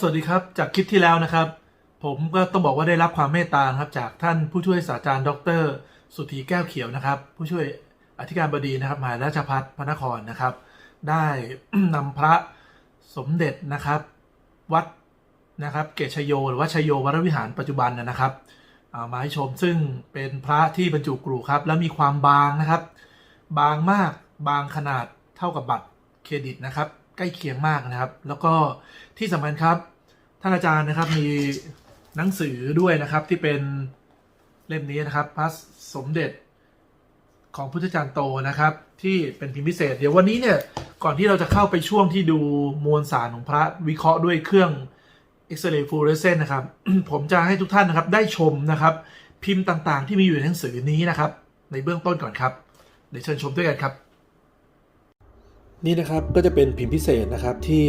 สวัสดีครับ จากคลิปที่แล้วนะครับ ผมก็ต้องบอกว่าได้รับความเมตตาครับจากท่านผู้ช่วยศาสตราจารย์ ดร สุธีแก้วเขียวนะครับ ผู้ช่วยอธิการบดีนะครับมหาราชพัฒพระนครนะครับ ได้นำพระสมเด็จนะครับ วัดนะครับ เกชโยหรือว่าชโยวรวิหารปัจจุบันนะครับามาให้ชมซึ่งเป็นพระที่บรรจุกรูครับ แล้วมีความบางนะครับ บางมากบางขนาดเท่ากับบัตรเครดิตนะครับใกล้เคียงมากนะครับ แล้วก็ที่สำคัญครับ ท่านอาจารย์นะครับมีหนังสือด้วยนะครับที่เป็นเล่มนี้นะครับพระสมเด็จของพุทธจารย์โตนะครับ ที่เป็นพิมพ์พิเศษ เดี๋ยววันนี้เนี่ยก่อนที่เราจะเข้าไปช่วงที่ดูมวลสารของพระวิเคราะห์ด้วยเครื่องเอ็กซเรย์ฟลูออเรสเซนต์นะครับ ผมจะให้ทุกท่านนะครับได้ชมนะครับ พิมพ์ต่างๆ ที่มีอยู่ในหนังสือนี้นะครับ ในเบื้องต้นก่อนครับ เดี๋ยวเชิญชมด้วยกันครับ นี่นะครับก็จะเป็นพิมพ์พิเศษนะครับที่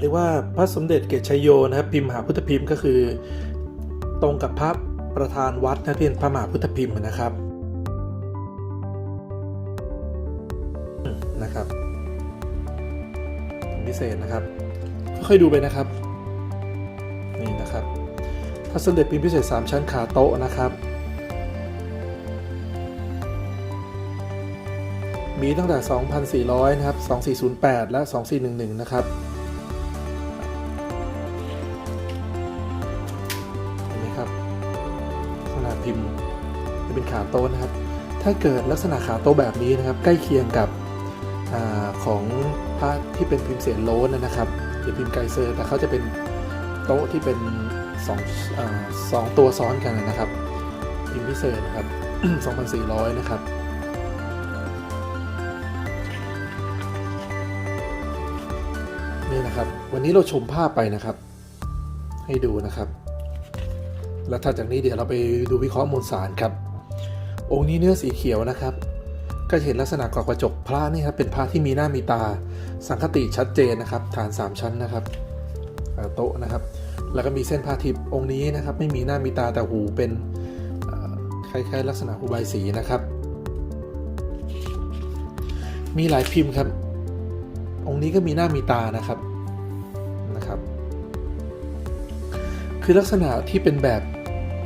เรียกว่าพระสมเด็จเกตชัยโยนะครับพิมพ์มหาพุทธพิมพ์ก็คือ ตรงกับพระประธานวัดนะที่เป็นพระมหาพุทธพิมพ์นะครับนะครับพิเศษนะครับค่อยดูไปนะครับนี่นะครับพระสมเด็จพิมพ์พิเศษ 3 ชั้นขาโต๊ะนะครับ มีตั้งแต่ 2,400 นะครับ 2408 และ 2411 นะครับ ขาโต๊ะนะครับ ถ้าเกิดลักษณะขาโต๊ะแบบนี้นะครับใกล้เคียงกับอของพระที่เป็นพิมพ์เสียนโล้นนะครับหรือพิมพ์ไกเซอร์ แต่เขาจะเป็นโต๊ะที่เป็นสองสองตัวซ้อนกันนะครับ พิมพ์พิเศษนะครับ2,400 นะครับนี่นะครับวันนี้เราชมภาพไปนะครับ ให้ดูนะครับ แล้วถัดจากนี้เดี๋ยวเราไปดูวิเคราะห์มูลสารครับ องค์นี้เนื้อสีเขียวนะครับ ก็จะเห็นลักษณะกรอบกระจกพระนี่ครับเป็นพระที่มีหน้ามีตา สังคติชัดเจนนะครับ ฐาน 3 ชั้นนะครับโต๊ะนะครับ แล้วก็มีเส้นผ้าทิพย์องค์นี้นะครับ ไม่มีหน้ามีตาแต่หูเป็นคล้ายๆ ลักษณะหูใบสีนะครับ มีหลายพิมพ์ครับ องค์นี้ก็มีหน้ามีตานะครับนะครับ คือลักษณะที่เป็นแบบ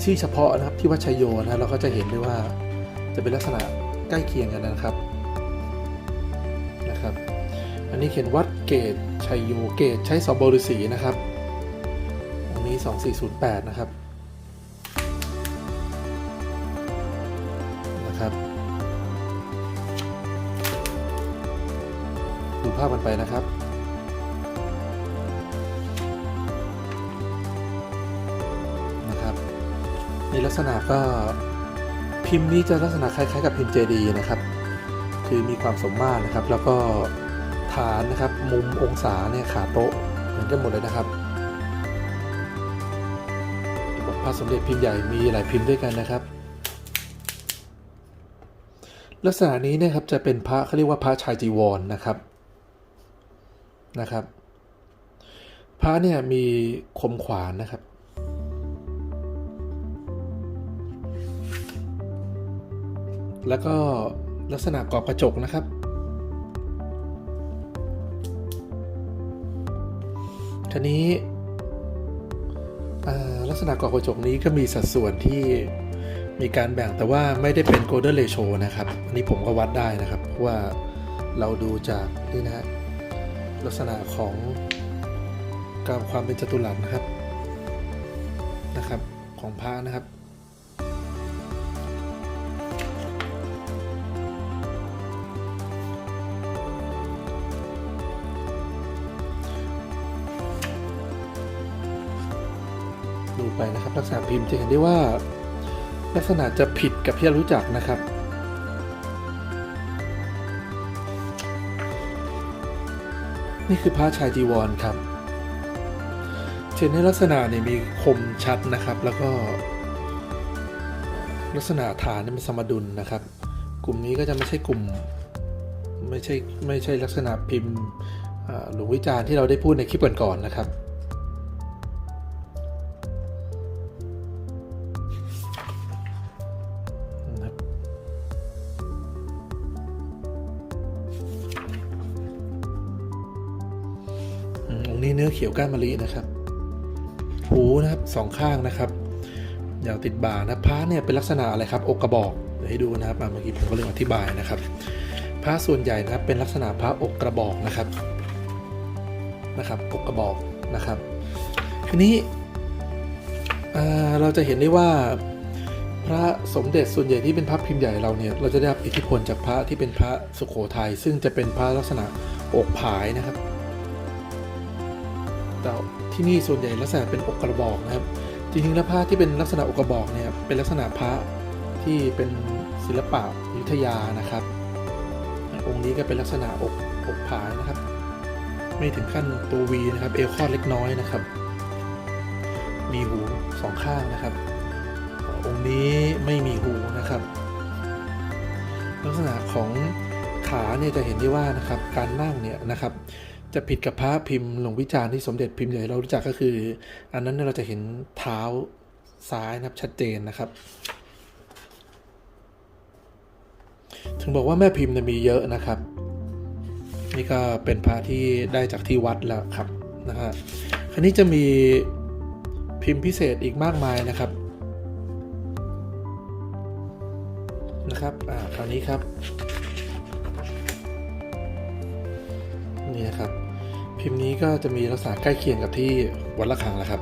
ที่เฉพาะนะครับที่วัชยโยนะเราก็จะเห็นได้ว่า จะเป็นลักษณะใกล้เคียงกันนะครับนะครับ อันนี้เขียนวัดเกตชัยโยเกตใช้สอบบริสีนะครับองค์นี้ 2408 นะครับนะครับดูภาพมันไปนะครับนะครับ ในลักษณะก็ พิมพ์นี้จะลักษณะคล้ายๆกับพิมพ์เจดีนะครับ คือมีความสมมาตรนะครับ แล้วก็ฐานนะครับมุมองศาเนี่ยขาโต๊ะเหมือนกันหมดเลยนะครับพระสมเด็จพิมพ์ใหญ่มีหลายพิมพ์ด้วยกันนะครับ ลักษณะนี้นะครับจะเป็นพระเขาเรียกว่าพระชายจีวรนนะครับนะครับ พระเนี่ยมีคมขวานนะครับ แล้วก็ลักษณะกรอบกระจกนะครับ ทีนี้ลักษณะกรอบกระจกนี้ก็มีสัดส่วนที่มีการแบ่งแต่ว่าไม่ได้เป็น golden ratio นะครับ อันนี้ผมก็วัดได้นะครับว่าเราดูจากนี่นะฮะลักษณะของการความเป็นจัตุรัสนะครับนะครับของพระนะครับ ไปนะครับ ลักษณะพิมพ์จะเห็นได้ว่า ลักษณะจะผิดกับที่เรารู้จักนะครับ นี่คือผ้าชายจีวรครับเช่นในลักษณะเนี่ยมีคมชัดนะครับ แล้วก็ ลักษณะฐานเนี่ยมันสมดุลนะครับ กลุ่มนี้ก็จะไม่ใช่กลุ่มไม่ใช่ไม่ใช่ลักษณะพิมพ์หลวงวิจารณ์ที่เราได้พูดในคลิปก่อนๆนนะครับ ขียวก้านมะลินะครับ หูนะครับสองข้างนะครับยาวติดบ่านะพระเนี่ยเป็นลักษณะอะไรครับอกกระบอกเดี๋ยวให้ดูนะครับอะเมื่อกี้ผมก็เลยอธิบายนะครับพระส่วนใหญ่นะครับเป็นลักษณะพระอกกระบอกนะครับนะครับอกกระบอกนะครับ ทีนี้เราจะเห็นได้ว่าพระสมเด็จส่วนใหญ่ที่เป็นพระพิมพ์ใหญ่เราเนี่ยเราจะได้รับอิทธิพลจากพระที่เป็นพระสุโขทัยซึ่งจะเป็นพระลักษณะอกผายนะครับ ที่นี่ส่วนใหญ่ลักษณะเป็นอกกระบอกนะครับ จริงๆแล้วพระที่เป็นลักษณะอกกระบอกเนี่ยเป็นลักษณะพระที่เป็นศิลปะยุธยานะครับ องค์นี้ก็เป็นลักษณะอกอกผายนะครับ ไม่ถึงขั้นตัววีนะครับ เอวคอดเล็กน้อยนะครับ มีหูสองข้างนะครับ องค์นี้ไม่มีหูนะครับ ลักษณะของขาเนี่ยจะเห็นได้ว่านะครับ การนั่งเนี่ยนะครับ จะผิดกับพระพิมพ์หลวงวิจารณ์ที่สมเด็จพิมพ์ใหญ่เรารู้จักก็คือ อันนั้นเราจะเห็นเท้าซ้ายนะครับชัดเจนนะครับ ถึงบอกว่าแม่พิมพ์มีเยอะนะครับ นี่ก็เป็นพระที่ได้จากที่วัดแล้วครับนะฮะคราวนี้จะมีพิมพ์พิเศษอีกมากมายนะครับนะครับอ่าคราวนี้ครับ นี่นะครับ พิมพ์นี้ก็จะมีลักษณะใกล้เคียงกับที่วัดละคังแหละครับ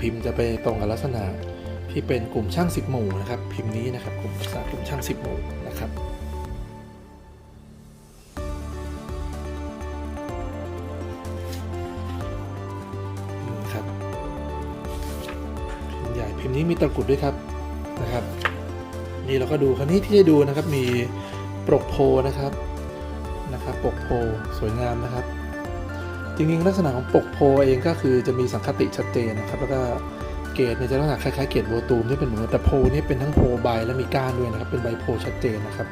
พิมพ์จะไปตรงกับลักษณะที่เป็นกลุ่มช่างสิบหมู่นะครับ พิมพ์นี้นะครับกลุ่มลักษณะกลุ่มช่างสิบหมู่นะครับนี่ครับพิมพ์ใหญ่พิมพ์นี้มีตะกรุดด้วยครับนะครับ นี่เราก็ดูคราวนี้ที่จะดูนะครับมีปกโพนะครับ นะครับปกโพสวยงามนะครับ จริงๆ ลักษณะของปกโพเองก็คือจะมีสังคติชัดเจนนะครับ แล้วก็เกตเนี่ยจะลักษณะคล้ายๆเกตโบตูมที่เป็นเหมือนแต่โพนี่เป็นทั้งโพใบและมีก้านด้วยนะครับเป็นใบโพชัดเจนนะครับ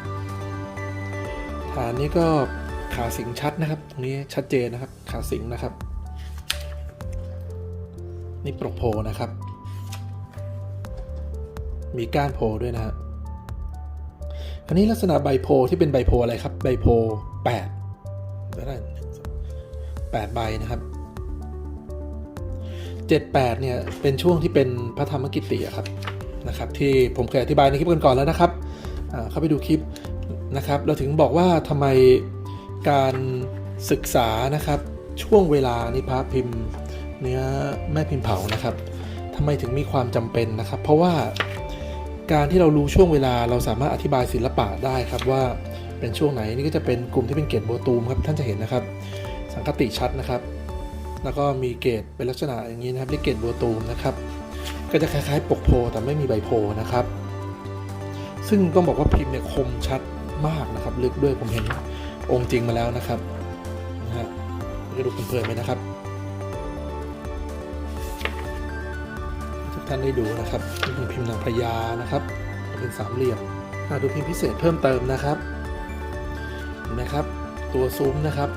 ฐานนี้ก็ขาสิงชัดนะครับ ตรงนี้ชัดเจนนะครับขาสิงนะครับ นี่ปกโพนะครับ มีก้านโพด้วยนะครา วนี้ลักษณะใบโพที่เป็นใบโพอะไรครับใบโพแปดได้แปดใบนะครับเจ็ดแปดเนี่ยเป็นช่วงที่เป็นพระธรรมกิติอะครับนะครับ ที่ผมเคยอธิบายในคลิปก่อนๆแล้วนะครับเข้าไปดูคลิปนะครับ เราถึงบอกว่าทำไมการศึกษานะครับช่วงเวลานี่พระพิมพ์เนื้อแม่พิมพ์เผานะครับทำไมถึงมีความจำเป็นนะครับ เพราะว่า การที่เรารู้ช่วงเวลาเราสามารถอธิบายศิลปะได้ครับว่าเป็นช่วงไหนนี่ก็จะเป็นกลุ่มที่เป็นเกตโบตูมครับท่านจะเห็นนะครับ สังคติชัดนะครับ แล้วก็มีเกตเป็นลักษณะอย่างนี้นะครับเรียกเกตโบตูมนะครับ ก็จะคล้ายๆ ปกโพแต่ไม่มีใบโพนะครับ ซึ่งต้องบอกว่าพิมพ์เนี่ยคมชัดมากนะครับ ลึกด้วยผมเห็นองค์จริงมาแล้วนะครับนะฮะจะดูเพลินๆไหมนะครับ ท่านได้ดูนะครับเป็นพิมพ์นางพญานะครับ เป็นสามเหลี่ยมอะดูพิมพ์พิเศษเพิ่มเติมนะครับเห็นไหมครับ ตัวซุ้มนะครับ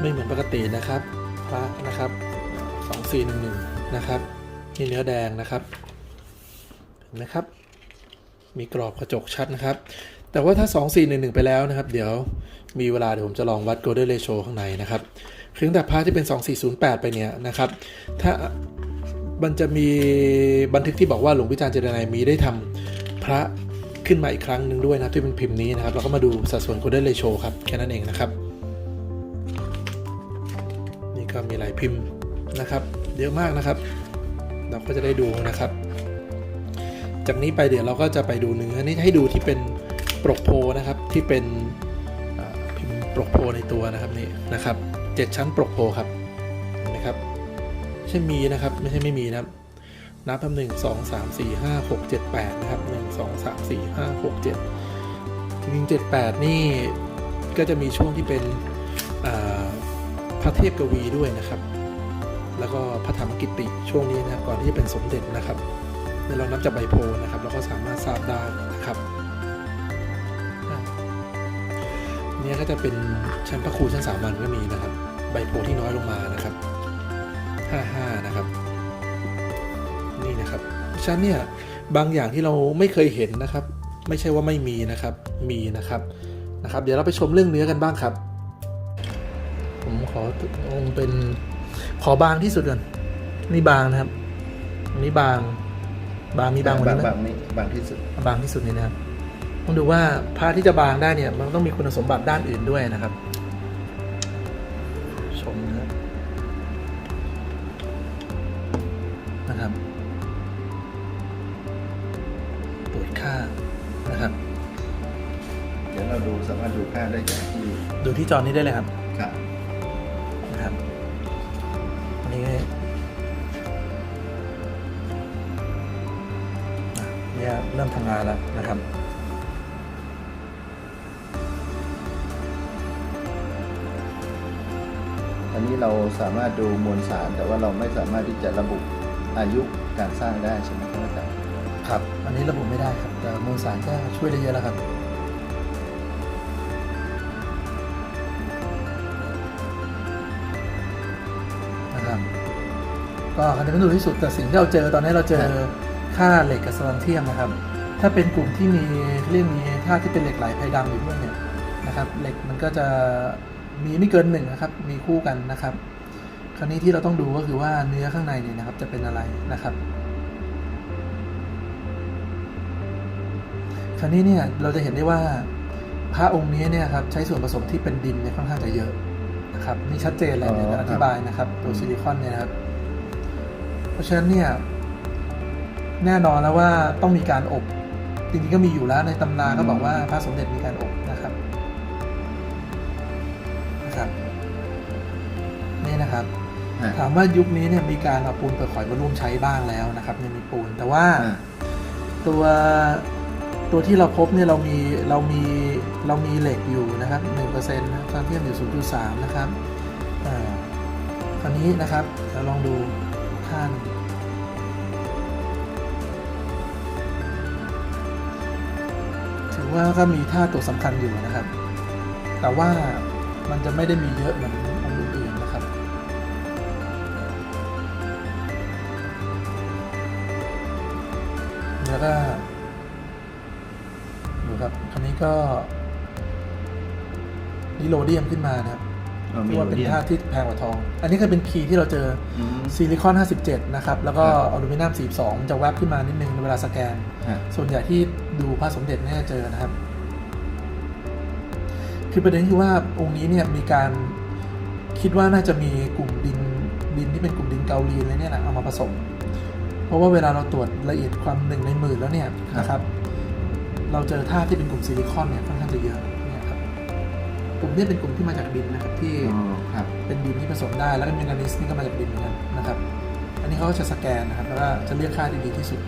ไม่เหมือนปกตินะครับพระนะครับสองสี่หนึ่งหนึ่งนะครับนี่เนื้อแดงนะครับเห็นไหมครับ มีกรอบกระจกชัดนะครับ แต่ว่าถ้า 2411 ไปแล้วนะครับ เดี๋ยวมีเวลาเดี๋ยวผมจะลองวัด golden ratio ข้างในนะครับคือตั้งแต่พาร์ทที่เป็น 2408 ไปเนี่ยนะครับ ถ้า มันจะมีบันทึกที่บอกว่าหลวงพิจารณ์เจรนายมีได้ทำพระขึ้นมาอีกครั้งหนึ่งด้วยนะครับที่เป็นพิมพ์นี้นะครับเราก็มาดูสัดส่วน golden ratio ครับแค่นั้นเองนะครับ นี่ก็มีหลายพิมพ์นะครับเยอะมากนะครับ เราก็จะได้ดูนะครับ จากนี้ไปเดี๋ยวเราก็จะไปดูเนื้อนี่ให้ดูที่เป็นปรกโพนะครับที่เป็นพิมพ์ปรกโพในตัวนะครับนี่นะครับเจ็ดชั้นปรกโพครับเห็นไหมครับ ใช่มีนะครับ ไม่ใช่ไม่มีนะครับ นับทำหนึ่งสองสามสี่ห้าหกเจ็ดแปดนะครับหนึ่งสองสามสี่ห้าหกเจ็ดจริงเจ็ดแปดนี่ก็จะมีช่วงที่เป็นพระเทพกวีด้วยนะครับ แล้วก็พระธรรมกิติช่วงนี้นะครับก่อนที่จะเป็นสมเด็จนะครับเดี๋ยวเรานับจากใบโพลนะครับเราก็สามารถทราบได้นะครับเนี่ยก็จะเป็นชั้นพระครูชั้นสามัญก็มีนะครับ ใบโพลที่น้อยลงมานะครับ 55 นะครับ นี่นะครับชั้นเนี่ยบางอย่างที่เราไม่เคยเห็นนะครับ ไม่ใช่ว่าไม่มีนะครับ มีนะครับนะครับ เดี๋ยวเราไปชมเรื่องเนื้อกันบ้างครับ ผมขอองค์เป็นขอบางที่สุดก่อนนี่บางนะครับอันนี้บางบางมีบางกว่าบางนี้ไหมบางนี่บางที่สุดบางที่สุดนี่นะครับต้องดูว่าพระที่จะบางได้เนี่ย มันต้องมีคุณสมบัติด้านอื่นด้วยนะครับ ชมนะ ที่ดูที่จอนี้ได้เลยครับครับนะครับอันนี้อะเนี่ยเริ่มทำงานแล้วนะครับอันนี้เราสามารถดูมวลสารแต่ว่าเราไม่สามารถที่จะระบุอายุการสร้างได้ใช่ไหมครับอาจารย์ครับ อันนี้ระบุไม่ได้ครับแต่มวลสารก็ช่วยได้เยอะแล้วครับนะครับ ก็คะแนนไม่ดูที่สุดแต่สิ่งที่เราเจอตอนนี้เราเจอค่าเหล็กกับสแลนเทียมนะครับ ถ้าเป็นกลุ่มที่มีเรียกมีธาตุที่เป็นเหล็กไหลไพดำอยู่ด้วยเนี่ยนะครับเหล็กมันก็จะมีไม่เกินหนึ่งนะครับ มีคู่กันนะครับ คราวนี้ที่เราต้องดูก็คือว่าเนื้อข้างในเนี่ยนะครับจะเป็นอะไรนะครับ คราวนี้เนี่ยเราจะเห็นได้ว่าพระองค์นี้เนี่ยครับใช้ส่วนผสมที่เป็นดินเนี่ยค่อนข้างจะเยอะนะครับนี่ชัดเจนเลยเนี่ยอ๋อครับอธิบายนะครับตัวซิลิคอนเนี่ยนะครับเพ ราะฉะนั้นเนี่ยแน่นอนแล้วว่าต้องมีการอบจริงๆก็มีอยู่แล้วในตำนานก็บอกว่าพระสมเด็จมีการอบนะครับนะครับนี่นะครับอะถามว่ายุคนี้เนี่ยมีการเอาปูนเปลือกหอยมาร่วมใช้บ้างแล้วนะครับยังมีปูน แต่ว่าอะตัวตัวที่เราพบเนี่ยเรามีเรามีเรามีเหล็กอยู่นะครับ1%นะความเทียมอยู่0.3นะครับอ่าคราวนี้นะครับเราลองดู ค่าน ถือว่าก็มีท่าตัวสำคัญอยู่นะครับ แต่ว่ามันจะไม่ได้มีเยอะเหมือนองค์อื่นๆนะครับ แล้วก็ดูครับครานี้ก็นิโรเดียมขึ้นมานะครับ เอาเพมีราะว่าโรเป็นเดียมธาตุที่แพงกว่าทอง อันนี้ก็เป็นคีย์ที่เราเจออืมซิลิคอน 57 นะครับ แล้วก็ครับอลูมิเนียม 42 จะแวบขึ้นมานิดนึงเวลาสแกนฮะส่วนใหญ่ที่ดูพระสมเด็จเนี่ยจะเจอนะครับ คือประเด็นคือว่าองค์นี้เนี่ยมีการคิดว่าน่าจะมีกลุ่มดินดินที่เป็นกลุ่มดินเกาลีนอะไรเนี่ยนะเอามาผสม เพราะว่าเวลาเราตรวจละเอียดความหนึ่งในหมื่นแล้วเนี่ยนะครับ เราเจอธาตุที่เป็นกลุ่มซิลิคอนเนี่ยค่อนข้างจะเยอะเนี่ยครับก ลุ่มนี้เป็นกลุ่มที่มาจากดินนะครับที่อ๋อครับเป็นดินที่ผสมได้แล้วก็มินาลิสนี่ก็มาจากดินเหมือนกันนะครับ อันนี้เขาก็จะสแกนนะครับแล้วก็จะเลือกค่าที่ดีที่สุด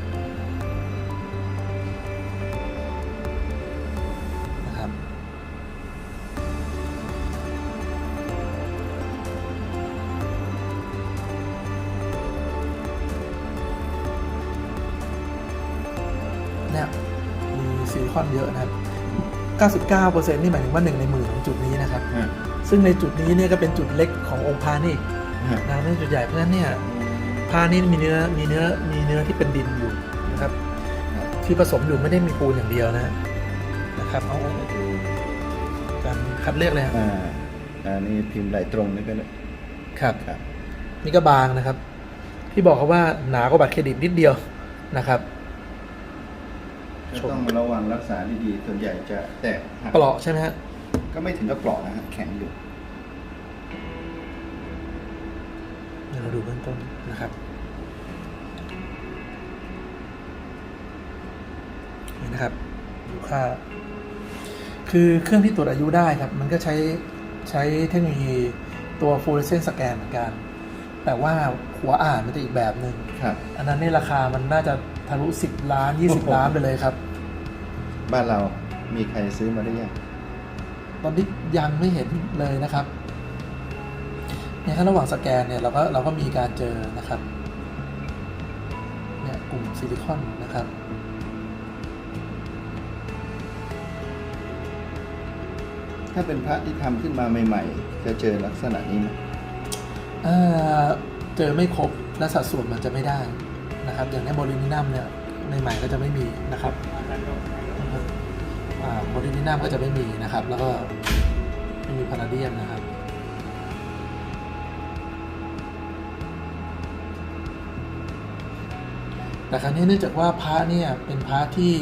99%นี่หมายถึงว่าหนึ่งในหมื่นของจุดนี้นะครับฮะซึ่งในจุดนี้เนี่ยก็เป็นจุดเล็กขององค์พระนี่อีกฮะนะไม่ใช่จุดใหญ่เพราะฉะนั้นเนี่ยพระนี่มีเนื้อมีเนื้อมีเนื้อที่เป็นดินอยู่นะครับครับ ที่ผสมอยู่ไม่ได้มีปูนอย่างเดียวนะนะครับเอาเอาดูการคัดเลือกเลยครับอ่าอันนี้พิมพ์ไหลตรงนี่ก็ได้ครับครับ นี่ก็บางนะครับ ที่บอกเขาว่าหนากว่าบัตรเครดิตนิดเดียวนะครับ ก็ต้องระวังรักษาดีๆส่วนใหญ่จะแตกหักเปลาะใช่ไหมฮะก็ไม่ถึงกับเปลาะนะฮะแข็งอยู่ เดี๋ยวเราดูเบื้องต้นนะครับนี่นะครับดูค่า คือเครื่องที่ตรวจอายุได้ครับ มันก็ใช้ใช้เทคโนโลยีตัว fluorescent scan เหมือนกัน แต่ว่าหัวอ่านมันจะอีกแบบหนึ่งครับ อันนั้นนี่ราคามันน่าจะ ทะลุ10 ล้านโอ้โห20 ล้านไปเลยครับ บ้านเรามีใครซื้อมาได้ยังตอนนี้ยังไม่เห็นเลยนะครับเนี่ยถ้าระหว่างสแกนเนี่ยเราก็เราก็มีการเจอนะครับเนี่ยกลุ่มซิลิคอนนะครับถ้าเป็นพระที่ทำขึ้นมาใหม่ๆ จะเจอลักษณะนี้ไหมเอ่อเจอไม่ครบและสัดส่วนมันจะไม่ได้ นะครับ อย่างนี้โบลินินัมเนี่ยในใหม่ก็จะไม่มีนะครับโบลินินัมก็จะไม่มีนะครับ แล้วก็ไม่มีพาราเดียมนะครับแต่ครั้นี้เนื่องจากว่าพระเนี่ยเป็นพระที่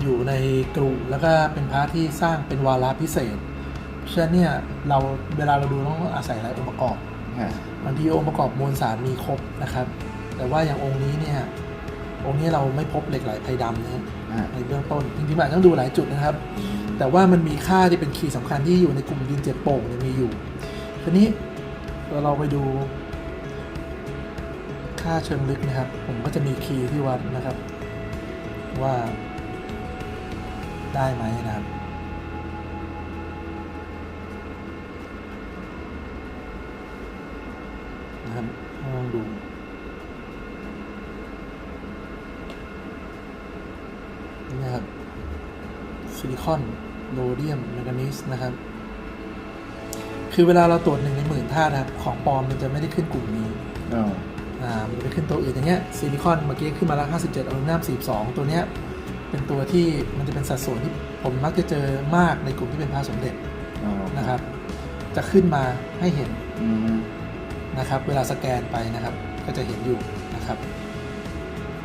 อยู่ในกลุ่แล้วก็เป็นพระที่สร้างเป็นวาระพิเศษเช่นเนี่ยเราเวลาเราดูต้องอาศัยหลายองค์ประกอบบางทีองค์ประกอบมวลสารมีครบนะครับ แต่ว่าอย่างองค์นี้เนี่ยองค์นี้เราไม่พบเหล็กไหลไพดำนะฮะฮะในเบื้องต้นจริงๆอาจจะต้องดูหลายจุดนะครับ แต่ว่ามันมีค่าที่เป็นคีย์สำคัญที่อยู่ในกลุ่มดินเจ็ดโป่งเนี่ยมีอยู่ทีนี้เราไปดู ค่าเชิงลึกนะครับ ผมก็จะมีคีย์ที่วัดนะครับ ว่าได้ไหมนะครับนะครับลองดู นี่นะครับ ซิลิคอนโรเดียมแมงกานีสนะครับ คือเวลาเราตรวจหนึ่งในหมื่นธาตุนะครับ ของปลอมมันจะไม่ได้ขึ้นกลุ่มนี้อ๋ออ่ามันจะไปขึ้นตัวอื่นอย่างเงี้ยซิลิคอนเมื่อกี้ขึ้นมาแล้ว57อลูมิเนียม42ตัวเนี้ยเป็นตัวที่มันจะเป็นสัดส่วนที่ผมมักจะเจอมากในกลุ่มที่เป็นพระสมเด็จอ๋อนะครับ จะขึ้นมาให้เห็นอืมนะครับ เวลาสแกนไปนะครับ ก็จะเห็นอยู่นะครับ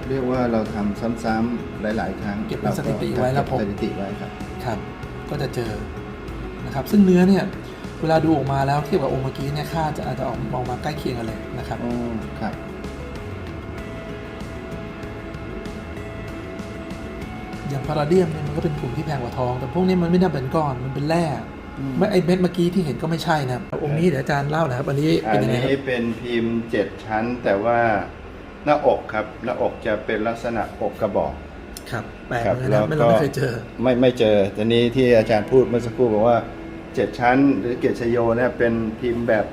เรียกว่าเราทำซ้ำๆหลาย ๆ ครั้งเก็บเป็นสถิติไว้แล้วพบเก็บสถิติไว้ครับครับ ก็จะเจอนะครับ ซึ่งเนื้อเนี่ยเวลาดูออกมาแล้วเทียบกับองค์เมื่อกี้เนี่ยค่าจะอาจจะออกออกมาใกล้เคียงกันเลยนะครับอ๋อครับอย่างพาราเดียมเนี่ยมันก็เป็นกลุ่มที่แพงกว่าทอง แต่พวกนี้มันไม่ได้เป็นก้อนมันเป็นแร่อืมไม่ไอเม็ดเมื่อกี้ที่เห็นก็ไม่ใช่นะครับองค์นี้เดี๋ยวอาจารย์เล่านะครับอันนี้อัเป็นนยังไงคนี้รับเป็นพิมพ์เจ็ดชั้นแต่ว่าห น้าอกครับหน้าอกจะเป็นลักษณะอกกระบอกครับแปลกครับเหมือนกันนะไม่เราไม่เคยเจอ ไม่ไม่เจอทีนี้ที่อาจารย์พูดเมื่อสักครู่บอกว่าเจ็ดชั้น หรือเกตชโยเนี่ยเป็นพิมพ์แบบ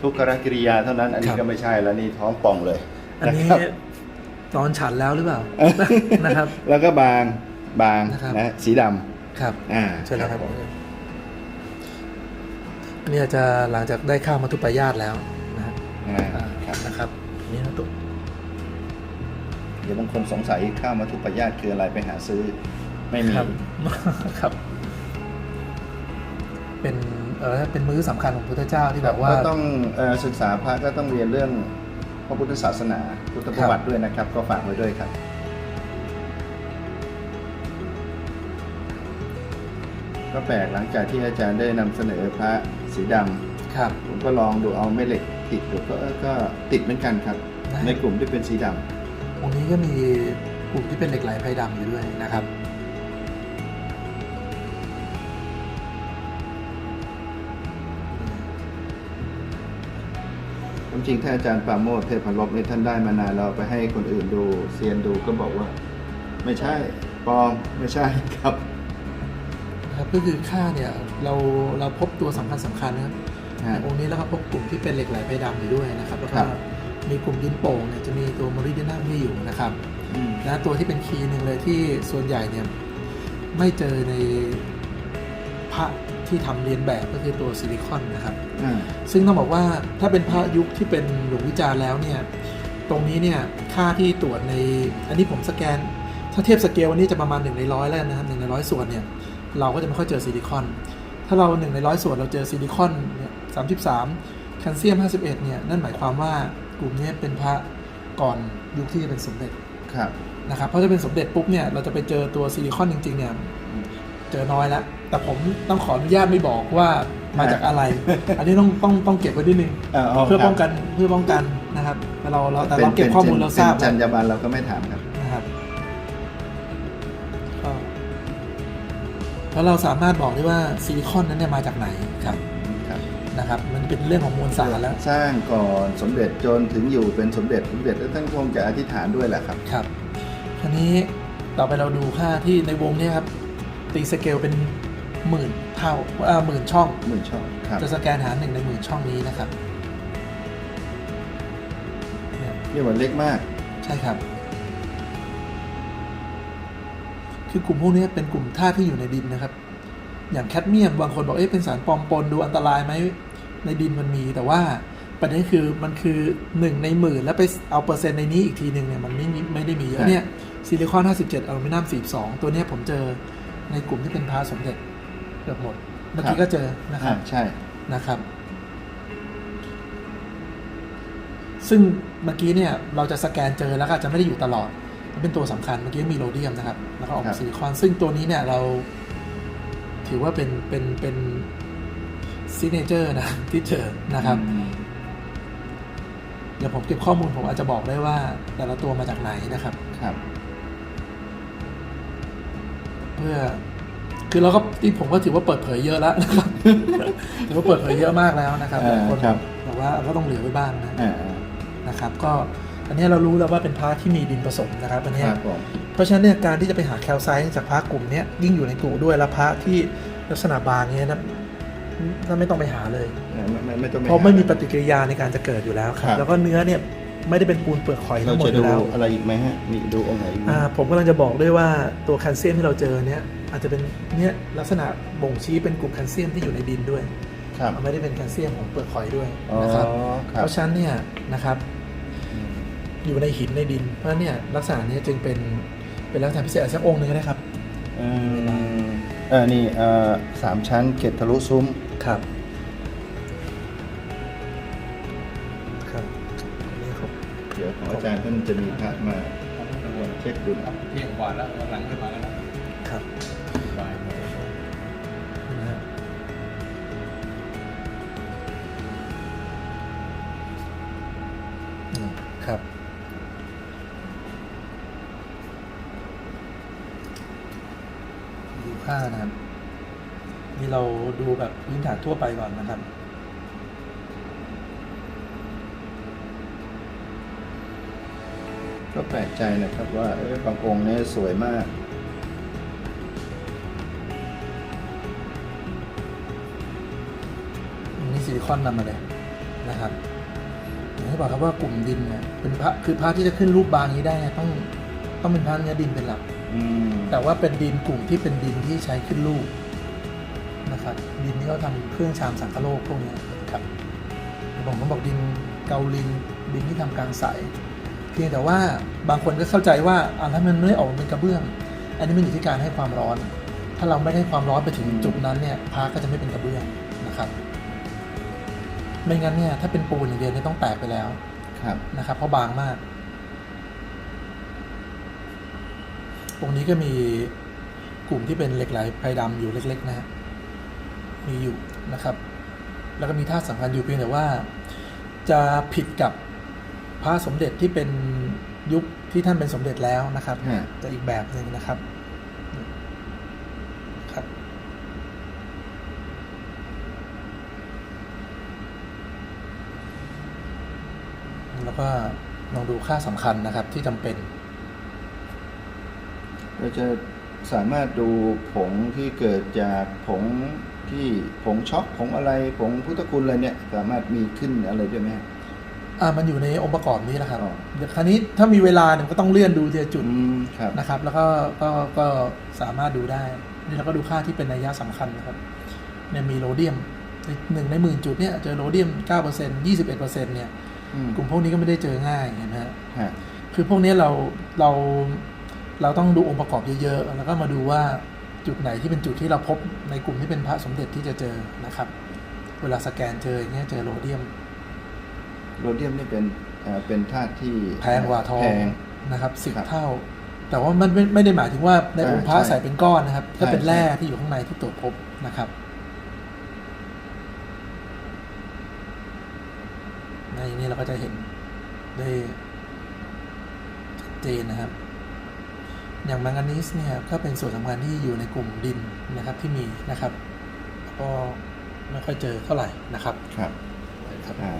ทุกขกิริยาเท่านั้น อันนี้ครับก็ไม่ใช่แล้วนี่ท้องป่องเลย อันนี้ะครับตอนฉันแล้วหรือเปล่านะครับ แล้วก็บางบางนะครับนะสีดำครับ อ่าใช่แล้วครับผมเนี่ยจะหลังจากได้ข้าวมาทุปายาตแล้วนะฮะอ่าอ่าครับนะครับนี่นะตุ๊ก เดี๋ยวบางคนสงสัยข้าวมัทุปายาตคืออะไรไปหาซื้อ ไม่มีครับครับ เป็นเออเป็นมื้อสำคัญของพุทธเจ้าที่แบบว่าก็ต้องเอ่อศึกษาพระก็ต้องเรียนเรื่องพระพุทธศาสนาพุทธประวัติด้วยนะครับ ก็ฝากไว้ด้วยครับก็แปลกหลังจากที่อาจารย์ได้นำเสนอพระสีดำครับ ผมก็ลองดูเอาแม่เหล็กติดดูก็เออก็ติดเหมือนกันครับได้ในกลุ่มที่เป็นสีด องค์นี้ก็มีกลุ่มที่เป็นเหล็กไหลไพดำอยู่ด้วยนะครับำความจริงถ้าอาจารย์ปราโมทเทพลบนี่ท่านได้มานานเราไปให้คนอื่นดูเซียนดูก็บอกว่า ไม่ใช่ปลอมไม่ใช่ครับนะครับก็คือค่าเนี่ยเราเราพบตัวสำคัญสำคัญนะครับฮะองค์นี้แล้วก็พบกลุ่มที่เป็นเหล็กไหลไพดำอยู่ด้วยนะครับแล้วครัก็บ มีกลุ่มดินโป่งเนี่ยจะมีตัวมอริเดนัมที่อยู่นะครับอืมและตัวที่เป็นคีย์หนึ่งเลยที่ส่วนใหญ่เนี่ยไม่เจอในพระที่ทำเรียนแบบก็คือตัวซิลิคอนนะครับอ่าซึ่งต้องบอกว่าถ้าเป็นพระยุคที่เป็นหลวงวิจารณ์แล้วเนี่ยตรงนี้เนี่ยค่าที่ตรวจในอันนี้ผมสแกน ถ้าเทียบสเกลวันนี้จะประมาณ1ในร้อยแล้วกันนะครับหนึ่งในร้อยส่วนเนี่ยเราก็จะไม่ค่อยเจอซิลิคอน ถ้าเรา1ในร้อยส่วนเราเจอซิลิคอนเนี่ยสามสิบสามแคลเซียม51เนี่ยนั่นหมายความว่า กลุ่มนี้เป็นพระก่อนยุคที่จะเป็นสมเด็จครับนะครับเพราะถ้าเป็นสมเด็จปุ๊บเนี่ยเราจะไปเจอตัวซิลิคอนจริงๆเนี่ยเจอน้อยแล้วแต่ผมต้องขออนุญาตไม่บอกว่ามาจากอะไร อันนี้ต้องต้องต้องเก็บไว้นิดนึงอ่าาเพื่อครับป้องกันเพื่อป้องกันนะครับแต่เราเราแต่ป็นเราเก็บข้อมูลป็นเราทราบเป็นจรแล้วรยาบรรณเราก็ไม่ถามครับนะครับก็แล้วเราสามารถบอกได้ว่าซิลิคอนนั้นเนี่ยมาจากไหนครับครับ นะครับ มันเป็นเรื่องของมวลสารแล้ว สร้างก่อนสมเด็จจนถึงอยู่เป็นสมเด็จสมเด็จแล้วท่านคงจะอธิษฐานด้วยแหละครับ ครับทีนี้ต่อไปเราดูค่าที่ในวงเนี่ยครับ ตีสเกลเป็นหมื่นเท่าเอ่อหมื่นช่อง หมื่นช่องครับจะสแกนหาหนึ่งในหมื่นช่องนี้นะครับเนี่ยเรียกว่าเล็กมาก ใช่ครับ คือกลุ่มพวกนี้เป็นกลุ่มธาตุที่อยู่ในดินนะครับ อย่างแคดเมียมบางคนบอกเอ๊ะเป็นสารปลอมปนดูอันตรายไหมในดินมันมีแต่ว่าประเด็นคือมันคือหนึ่งในหมื่นแล้วไปเอาเปอร์เซ็นต์ในนี้อีกทีหนึ่งเนี่ยมันไม่มีไม่ได้มีเยครัอะบเนี่ยซิลิคอน 57อลูมิเนียม42 ตัวเนี้ยผมเจอในกลุ่มที่เป็นพาสมเด็จเกือบหมด เมื่อกี้ก็เจอนะคอ่ารับใช่นะครับ ซึ่งเมื่อกี้เนี่ยเราจะสแกนเจอแล้วก็อาจจะไม่ได้อยู่ตลอดมันเป็นตัวสำคัญเมื่อกี้มีโรเดียมนะครับ แล้วก็ออกครัมาบซิลิคอน ซึ่งตัวนี้เนี่ยเรา ถือว่าเป็นเป็นเป็นซิเนเจอร์นะที่เจอนะครับอืมเดี๋ยวผมเก็บข้อมูลผมอาจจะบอกได้ว่า แต่ละตัวมาจากไหนนะครับครับ เพื่อคือเราก็ที่ผมก็ถือว่าเปิดเผยเยอะแล้วนะครับถือว่าเปิดเผยเยอะมากแล้วนะครับเออหลายคนครับแต่ว่าก็ต้องเหลือไว้บ้างนะอ่าอ่านะครับ ก็ อันนี้เรารู้แล้วว่าเป็นพาร์ทที่มีดินผสมนะครับอันคเนี้ยรับผมเพราะฉะนั้นเนี่ยการที่จะไปหาแคลไซต์จากพระกลุ่มเนี้ยยิ่งอยู่ในกลุ่ด้วยแล้วพระที่ลักษณะบางเนี้ยนะน่าไม่ต้องไปหาเลยเออไม่ไม่ไม่ต้องเพราะไม่มีปฏิกิริยาในการจะเกิดอยู่แล้วครับครับแล้วก็เนื้อเนี่ยไม่ได้เป็นปูนเปลือกหอยเราทั้งหมดจะอดูยู่แล้วอะไรอีกไหมฮะมีดูองค์ไหนอีกไหมอ่าผมกำลังจะบอกด้วยว่าตัวแคลเซียมที่เราเจอเนี่ยอาจจะเป็นเนี่ยลักษณะบ่งชี้เป็นกลุ่มแคลเซียมที่อยู่ในดินด้วยครับมันไม่ได้เป็นแคลเซียมของเปลือกหอยด้วยอ๋อนะครับครับเพราะฉะนั้นเนี่ยนะครับอืม อยู่ในหินในดิน เพราะฉะนั้นเนี่ยลักษณะนี้จึงเป็นเป็นลักษณะพิเศษสักองค์หนึ่งก็ได้ครับเอ่อเออนี่เอ่อสามชั้นเกตทะลุซุ้มครับครับอันนี้ครับเดี๋ยวของอาจารย์ท่านจะมีพระมาเช็คดูนะเที่ยงกว่าแล้ววันหลังขึ้นมาแล้วนะครับบ่ายโมงนะฮะอืมครับ ดูค่านะครับ นี่เราดูแบบพื้นฐานทั่วไปก่อนนะครับ ก็แปลกใจนะครับว่าเออบางองค์เนี่ยสวยมาก นี่ซิลิคอนนำมาเลยนะครับอย่างที่บอกครับว่ากลุ่มดินเนี่ยเป็นพระคือพระที่จะขึ้นรูปบางนี้ได้ต้องต้องเป็นพระเนื้อดินเป็นหลัก แต่ว่าเป็นดินกลุ่มที่เป็นดินที่ใช้ขึ้นรูปนะครับดินที่เขาทำเครื่องชามสังคโลกพวกเนี้ยครับผมก็บอกดินเกาลินดินที่ทำกลางใสเพียงแต่ว่าบางคนก็เข้าใจว่าอ่าถ้ามันไม่ได้ออกมาเป็นกระเบื้อง อันนี้มันอยู่ที่การให้ความร้อน ถ้าเราไม่ได้ความร้อนไปถึงจุดนั้นเนี่ยพระก็จะไม่เป็นกระเบื้องนะครับ ไม่งั้นเนี่ยถ้าเป็นปูนอย่างเดียวเนี่ยต้องแตกไปแล้วครับนะครับเพราะบางมาก ต รงนี้ก็มีกลุ่มที่เป็นเหล็กไหลไพรดำอยู่เล็ก ๆ นะฮะมีอยู่นะครับ แล้วก็มีธาตุสำคัญอยู่เพียงแต่ว่า จะผิดกับพระสมเด็จที่เป็นยุคที่ท่านเป็นสมเด็จแล้วนะครับฮะจะอีกแบบหนึ่งนะครับครับแล้วก็ลองดูค่าสำคัญนะครับที่จำเป็น เราจะสามารถดูผงที่เกิดจากผงที่ผงช็อกผงอะไรผงพุทธคุณอะไรเนี่ยสามารถมีขึ้นอะไรด้วยไหมฮะอ่ามันอยู่ในองค์ประกอบนี้แหละครับอ๋อเดี๋ยวคราวนี้ถ้ามีเวลาเนี่ยก็ต้องเลื่อนดูทีละจุดอืมครับนะครับ แล้วก็ก็ก็สามารถดูได้นี่เราก็ดูค่าที่เป็นนัยยะสำคัญนะครับเนี่ยมีโรเดียมในหนึ่งในหมื่นจุดเนี่ยเจอโรเดียม9% 21%เนี่ยอืมกลุ่มพวกนี้ก็ไม่ได้เจอง่ายเห็นไหมฮะฮะคือพวกนี้เราเรา เราต้องดูองค์ประกอบเยอะๆ แล้วก็มาดูว่าจุดไหนที่เป็นจุดที่เราพบในกลุ่มที่เป็นพระสมเด็จที่จะเจอนะครับ เวลาสแกนเจออย่างเงี้ยเจอโรเดียม โรเดียมนี่เป็นเอ่อเป็นธาตุที่แพงกว่าทองแพงนะครับสิบครับเท่า แต่ว่ามันไม่ไม่ได้หมายถึงว่าในใช่องค์พระใช่ใส่เป็นก้อนนะครับก็เป็นใช่แร่ใช่ที่อยู่ข้างในที่ตรวจพบนะครับในนี้เราก็จะเห็นได้ชัดเจนนะครับ อย่างแมงกานีสเนี่ยก็เป็นส่วนสำคัญที่อยู่ในกลุ่มดินนะครับที่มีนะครับ ก็ไม่ค่อยเจอเท่าไหร่นะครับ ครับครับอ่า